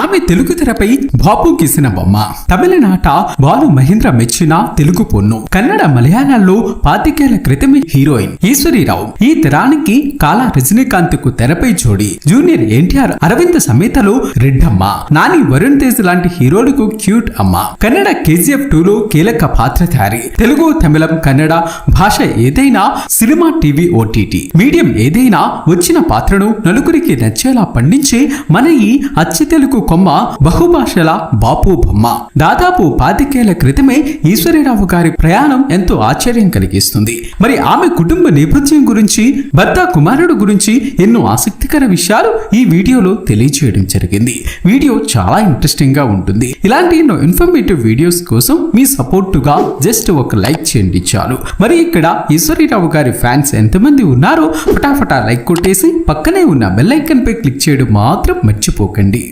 ఆమె తెలుగు తెరపై బాపు గీసిన బొమ్మ. తమిళనాట బాలు మహేంద్ర మెచ్చిన తెలుగు పొన్ను. కన్నడ మలయాళంలో పాతికేళ్ళ క్రితమే హీరోయిన్ ఈశ్వరీరావు. ఈ తెరానికి కాలా రజనీకాంత్కు తెరపై జోడి. జూనియర్ ఎన్టీఆర్ అరవింద్ సమేతలో రెడ్డమ్మ. నాని వరుణ్ తేజ్ లాంటి హీరోలకు క్యూట్ అమ్మ. కన్నడ కేజీఎఫ్ టూ లో కీలక పాత్రధారి తెలుగు తమిళం కన్నడ భాష ఏదైనా సినిమా టీవీ ఓటీటీ మీడియం ఏదైనా వచ్చిన పాత్రను నలుగురికి నచ్చేలా పండించే మన ఈ అచ్చ తెలుగు కొమ్మ బహుభాషల బాపు బొమ్మ. దాదాపు పాతికేళ్ళ క్రితమే ఈశ్వరీరావు గారి ప్రయాణం ఎంతో ఆశ్చర్యం కలిగిస్తుంది. మరి ఆమె కుటుంబ నేపథ్యం గురించి భర్త కుమారుడు గురించి ఎన్నో ఆసక్తికర విషయాలు ఈ వీడియోలో తెలియజేయడం జరిగింది. వీడియో చాలా ఇంట్రెస్టింగ్గా ఉంటుంది. ఇలాంటి ఎన్నో ఇన్ఫర్మేటివ్ వీడియోస్ కోసం మీ సపోర్టుగా జస్ట్ ఒక లైక్ చేయండి చాలు. మరి ఇక్కడ ఈశ్వరీరావు గారి ఫ్యాన్స్ ఎంతమంది ఉన్నారో ఫటాఫటా లైక్ కొట్టేసి పక్కనే ఉన్న బెల్ ఐకన్ పై క్లిక్ చేయడం మాత్రం మర్చిపోకండి.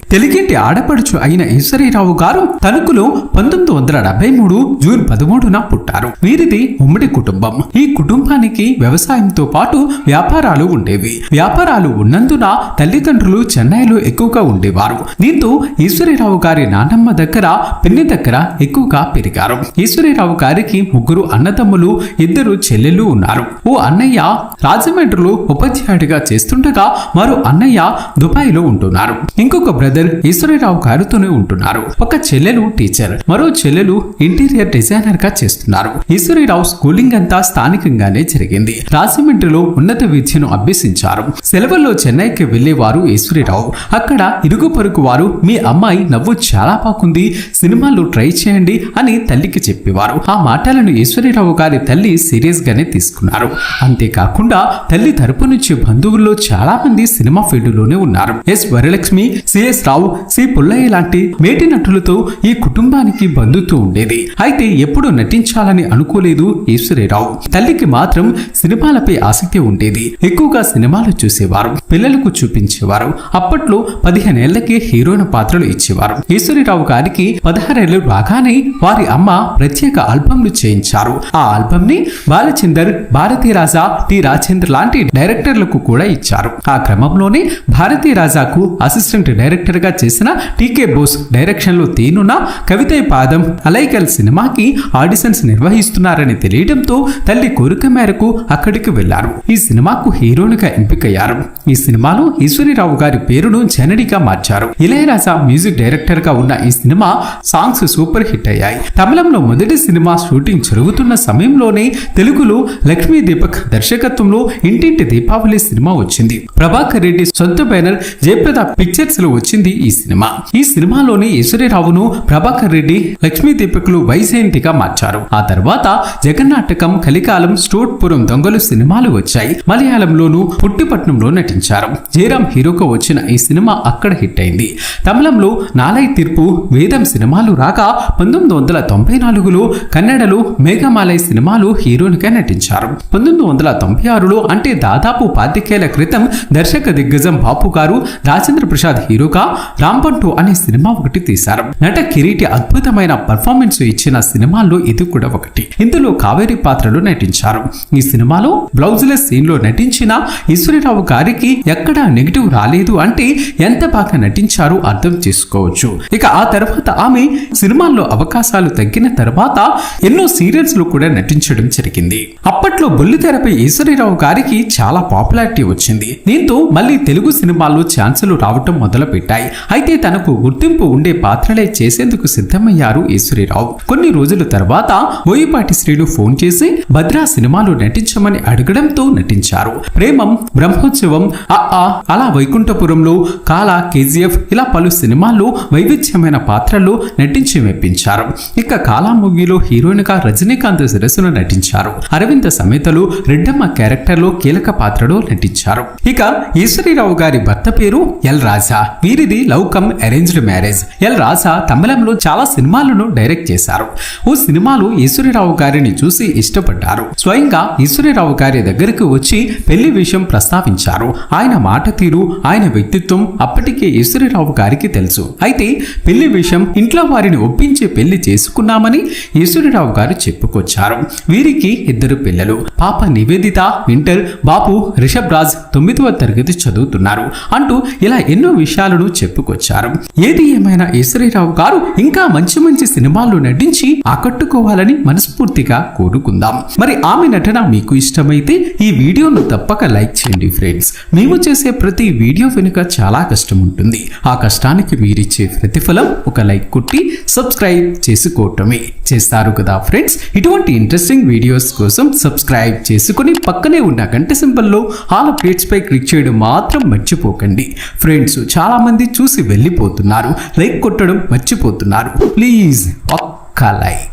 తెలుగింటి ఆడపడుచు అయిన ఈశ్వరీరావు గారు? తణుకులో పంతొమ్మిది వందల డెబ్బై మూడు జూన్ పదమూడున పుట్టారు. వీరిది ఉమ్మడి కుటుంబం. ఈ కుటుంబానికి వ్యవసాయంతో పాటు వ్యాపారాలు ఉండేవి. వ్యాపారాలు ఉన్నందున తల్లిదండ్రులు చెన్నైలో ఎక్కువగా ఉండేవారు. దీంతో ఈశ్వరీరావు గారి నానమ్మ దగ్గర పిన్ని దగ్గర ఎక్కువగా పెరిగారు. ఈశ్వరీరావు గారికి ముగ్గురు అన్నదమ్ములు ఇద్దరు చెల్లెలు ఉన్నారు. ఓ అన్నయ్య రాజమండ్రిలో ఉపాధ్యాయుడిగా చేస్తుండగా మరో అన్నయ్య దుబాయ్లో ఉంటున్నారు. ఇంకొక బ్రదర్ ఈశ్వరీరావు గారితోనే ఉంటున్నారు. ఒక చెల్లెలు టీచర్ మరో చెల్లెలు ఇంటీరియర్ డిజైనర్గా చేస్తున్నారు. ఈశ్వరీరావు స్కూలింగ్ అంతా స్థానికంగానే జరిగింది. రాజమండ్రిలో ఉన్నత విద్యను అభ్యసించారు. సెలవుల్లో చెన్నైకి వెళ్ళేవారు ఈశ్వరీరావు. అక్కడ ఇరుగు పొరుగు వారు మీ అమ్మాయి నవ్వు చాలా బాగుంది సినిమాలు ట్రై చేయండి అని తల్లికి చెప్పేవారు. ఆ మాటలను ఈశ్వరీరావు గారి తల్లి సీరియస్ గానే తీసుకున్నారు. అంతేకాకుండా తల్లి తరపు నుంచి బంధువుల్లో చాలా మంది సినిమా ఫీల్డ్లోనే ఉన్నారు. S Varalakshmi CS Rao C Pullaiah లాంటి మేటి నటులతో ఈ కుటుంబానికి బంధుత్వం ఉండేది. అయితే ఎప్పుడు నటించాలని అనుకోలేదు ఈశ్వరీరావు. తల్లికి మాత్రం సినిమాలపై ఆసక్తి ఉండేది. ఎక్కువగా సినిమాలు చూసేవారు పిల్లలకు చూపించేవారు. అప్పట్లో పదిహేనేళ్ళకే హీరోయిన్ పాత్రలు ఇచ్చేవారు. ఈశ్వరీరావు గారికి పదహారేళ్ళు రాగానే వారి అమ్మ ప్రత్యేక ఆల్బంలు చేయించారు. ఆ ఆల్బమ్ని బాలచందర్ భారతీ రాజా టి రాజేంద్ర లాంటి డైరెక్టర్లకు కూడా ఇచ్చారు. ఆ క్రమంలోనే భారతీ రాజాకు అసిస్టెంట్ డైరెక్టర్గా చేసిన టీకే బోస్ డైరెక్షన్లో కవితై పాదం అలైకల్ సినిమాకి ఆడిషన్స్ నిర్వహిస్తున్నారని తెలియడంతో తల్లి కోరిక మేరకు అక్కడికి వెళ్ళారు. ఈ సినిమాకు హీరోనిగా ఎంపికయ్యారు. ఈ సినిమాలో ఈశ్వరిరావు గారి పేరును జనడిగా మార్చారు. ఇళయరాజా మ్యూజిక్ డైరెక్టర్గా ఉన్న ఈ సినిమా సాంగ్స్ సూపర్ హిట్ అయ్యాయి. తమిళంలో మొదటి సినిమా షూటింగ్ జరుగుతున్న సమయంలోనే తెలుగులో లక్ష్మీ దీపక్ దర్శకత్వంలో ఇంటింటి దీపావళి సినిమా వచ్చింది. ప్రభాకర్ రెడ్డి సొంత బ్యానర్ జయప్రద పిక్చర్స్లో వచ్చింది ఈ సినిమా. ఈ సినిమాలోని ఈశ్వరీరావును ప్రభాకర్ రెడ్డి లక్ష్మీ దీపకులు వైజయంతిగా మార్చారు. ఆ తర్వాత జగన్నాటకం కలికాలం స్టోట్పురం దొంగలు సినిమాలు వచ్చాయి. మలయాళంలోనూ పుట్టిపట్నంలో నటించారు. జయరాం హీరోగా వచ్చిన ఈ సినిమా అక్కడ హిట్ అయింది. తమిళంలో నాలై తీర్పు వేదం సినిమాలు రాగా పంతొమ్మిది వందల తొంభై నాలుగులో కన్నడలో మేఘమాలై సినిమాలు హీరోయిన్గా నటించారు. పంతొమ్మిది వందల తొంభై ఆరులో అంటే దాదాపు పాతికేళ్ళ క్రితం దర్శక దిగ్గజం బాపు గారు రాజేంద్ర ప్రసాద్ హీరోగా రాంపంటు అనే సినిమా ఒకటి తీశారు. నట కిరీటి అద్భుతమైన పర్ఫార్మెన్స్ ఇచ్చిన సినిమాల్లో ఇది కూడా ఒకటి. ఇందులో కావేరి పాత్రలో నటించారు. ఈ సినిమాలో బ్లౌజ్లెస్ సీన్లో నటించిన ఈశ్వరరావు గారికి ఎక్కడా నెగిటివ్ రాలేదు అంటే ఎంత బాగా నటించారో అర్థం చేసుకోవచ్చు. ఇక ఆ తర్వాత ఆమె సినిమాల్లో అవకాశాలు తగ్గిన తర్వాత ఎన్నో సీరియల్స్లో కూడా నటించడం జరిగింది. అప్పట్లో బుల్లితెరపై ఈశ్వరరావు గారికి చాలా పాపులారిటీ వచ్చింది. దీంతో మళ్ళీ తెలుగు సినిమాల్లో ఛాన్సులు రావటం మొదలు పెట్టాయి అయితే తనకు గుర్తింపు ఉండే పాత్రలే చేసేందుకు సిద్ధమయ్యారు ఈశ్వరీరావు. కొన్ని రోజుల తర్వాత బోయిపాటి శ్రీను ఫోన్ చేసి భద్రా సినిమాలో నటించమని అడగడంతో నటించారు. ప్రేమం బ్రహ్మోత్సవం ఆ అలా వైకుంఠపురంలో కాల కేజీఎఫ్ ఇలా పలు సినిమాల్లో వైవిధ్యమైన పాత్రల్లో నటించి మెప్పించారు. ఇక కాలా మూవీలో హీరోయిన్గా రజనీకాంత్ శిరస్సును నటించారు. అరవింద సమేతలు రెడ్డమ్మ క్యారెక్టర్లో కీలక పాత్రలో నటించారు. ఇక ఈశ్వరీరావు గారి భర్త పేరు L Raja. వీరిది love come arranged marriage L Raja తమిళంలో చాలా సినిమాలను డైరెక్ట్ చేశారు. ఓ సినిమాలో ఈశ్వరిరావు గారిని చూసి ఇష్టపడ్డారు. స్వయంగా ఈశ్వరిరావు గారి దగ్గరకు వచ్చి పెళ్ళి విషయం ప్రస్తావించారు. ఆయన మాట తీరు ఆయన వ్యక్తిత్వం అప్పటికే ఈశ్వరిరావు గారికి తెలుసు. అయితే పెళ్ళి విషయం ఇంట్లో వారిని ఒప్పించి పెళ్ళి చేసుకున్నామని ఈశ్వరిరావు గారు చెప్పుకొచ్చారు. వీరికి ఇద్దరు పిల్లలు. పాప నివేదిత ఇంటర్ బాబు రిషబ్ రాజ్ తొమ్మిదవ తరగతి చదువుతున్నారు. అంటూ ఇలా ఎన్నో విషయాలను చెప్పుకొచ్చారు. వచ్చారు. ఏది ఏమైనా ఈశ్వరీరావు గారు ఇంకా మంచి మంచి సినిమాల్లో నటించి ఆకట్టుకోవాలని మనస్ఫూర్తిగా కోరుకుందాం. మరి ఆమె నటన మీకు ఇష్టమైతే ఈ వీడియోను తప్పక లైక్ చేయండి ఫ్రెండ్స్. మేము చేసే ప్రతి వీడియో వెనుక చాలా కష్టం ఉంటుంది. ఆ కష్టానికి మీరిచ్చే ప్రతిఫలం ఒక లైక్ కొట్టి సబ్స్క్రైబ్ చేసుకోవటమే చేస్తారు కదా ఫ్రెండ్స్. ఇటువంటి ఇంట్రెస్టింగ్ వీడియోస్ కోసం సబ్స్క్రైబ్ చేసుకుని పక్కనే ఉన్న గంట సింబల్లో ఆల్ అప్డేట్స్ పై క్లిక్ చేయడం మాత్రం మర్చిపోకండి. ఫ్రెండ్స్ చాలా మంది చూసి వెళ్ళిపోతున్నారు లైక్ కొట్టడం మర్చిపోతున్నారు. ప్లీజ్ ఒక్క లైక్.